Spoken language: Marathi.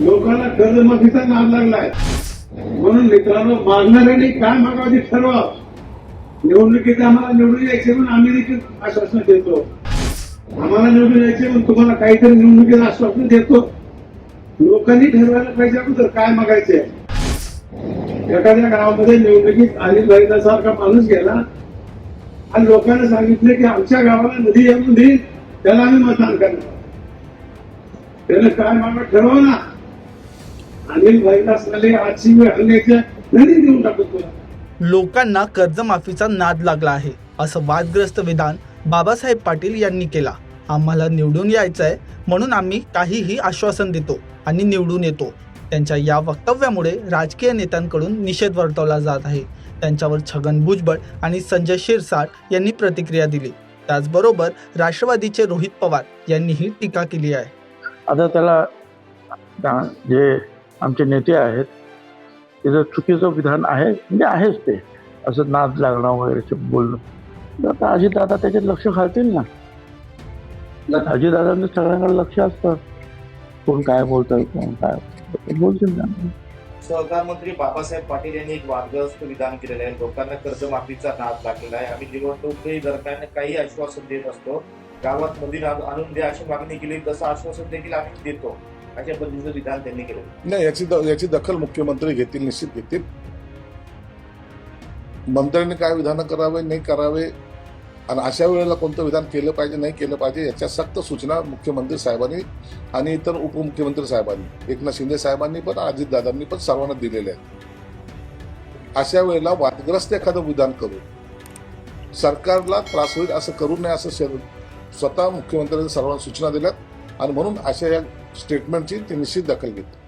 लोकांना कर्जमाफीचा नाद लागलाय. म्हणून मित्रांनो मागणाऱ्यांनी काय मागावं ते ठरवा. निवडणुकीत आम्हाला निवडून यायचे म्हणून आम्ही देखील आश्वासन देतो. आम्हाला निवडून यायचे म्हणून तुम्हाला काहीतरी निवडणुकीत आश्वासन देतो. लोकांनी ठरवायला पाहिजे अगोदर काय मागायचे एखाद्या गावामध्ये निवडणुकीत अनिल सारखा माणूस गेला. आणि लोकांना सांगितले की आमच्या गावाला नदी येऊन देईल त्याला आम्ही मतदान करणार. त्यानं काय मागणं ठरवा ना? अनिल भाईला साले आजची वेळ हल्ल्याच्या नदी देऊन तुला. लोकांना कर्जमाफीचा नाद लागला आहे असं वादग्रस्त विधान बाबासाहेब पाटील यांनी केला. आम्हाला निवडून यायचं आहे म्हणून आम्ही काहीही आश्वासन देतो आणि निवडून येतो. त्यांच्या या वक्तव्यामुळे राजकीय नेत्यांकडून निषेध वर्तवला जात आहे. त्यांच्यावर छगन भुजबळ आणि संजय शिरसाट यांनी प्रतिक्रिया दिली. त्याचबरोबर राष्ट्रवादीचे रोहित पवार यांनीही टीका केली आहे. आता त्याला जे आमचे नेते आहेत. त्याचं चुकीचं विधान आहे म्हणजे आहेच ते. असं नाद लागणं वगैरे बोलणं. तर आता अजितदादा त्याच्यात लक्ष घालतील ना. अजितदादांनी सगळ्यांकडे लक्ष असतं. कोण काय बोलतंय कोण काय बोलतील ना. सहकार मंत्री बाबासाहेब पाटील यांनी एक वादग्रस्त विधान केलेलं आहे. लोकांना कर्जमाफीचा नाद लागलेला आहे. आम्ही निवडणुकी दरम्यान काही आश्वासन देत असतो गावात नवीन आणून द्या अशी मागणी केली तसं आश्वासन देखील आम्ही देतो. अशा पद्धतीचं विधान त्यांनी केलं. नाही याची याची दखल मुख्यमंत्री घेतील निश्चित घेतील. मंत्र्यांनी काय विधान करावे नाही करावे आणि अशा वेळेला कोणतं विधान केलं पाहिजे नाही केलं पाहिजे याच्या सक्त सूचना मुख्यमंत्री साहेबांनी आणि इतर उपमुख्यमंत्री साहेबांनी एकनाथ शिंदे साहेबांनी पण अजितदादांनी पण सर्वांना दिलेले आहेत. अशा वेळेला वादग्रस्त एखादं विधान करू. सरकारला त्रास होईल असं करू नये असं शर- स्वतः मुख्यमंत्र्यांनी सर्वांना सूचना दिल्यात. आणि म्हणून अशा या स्टेटमेंटची त्यांनी निश्चित दखल घेतली.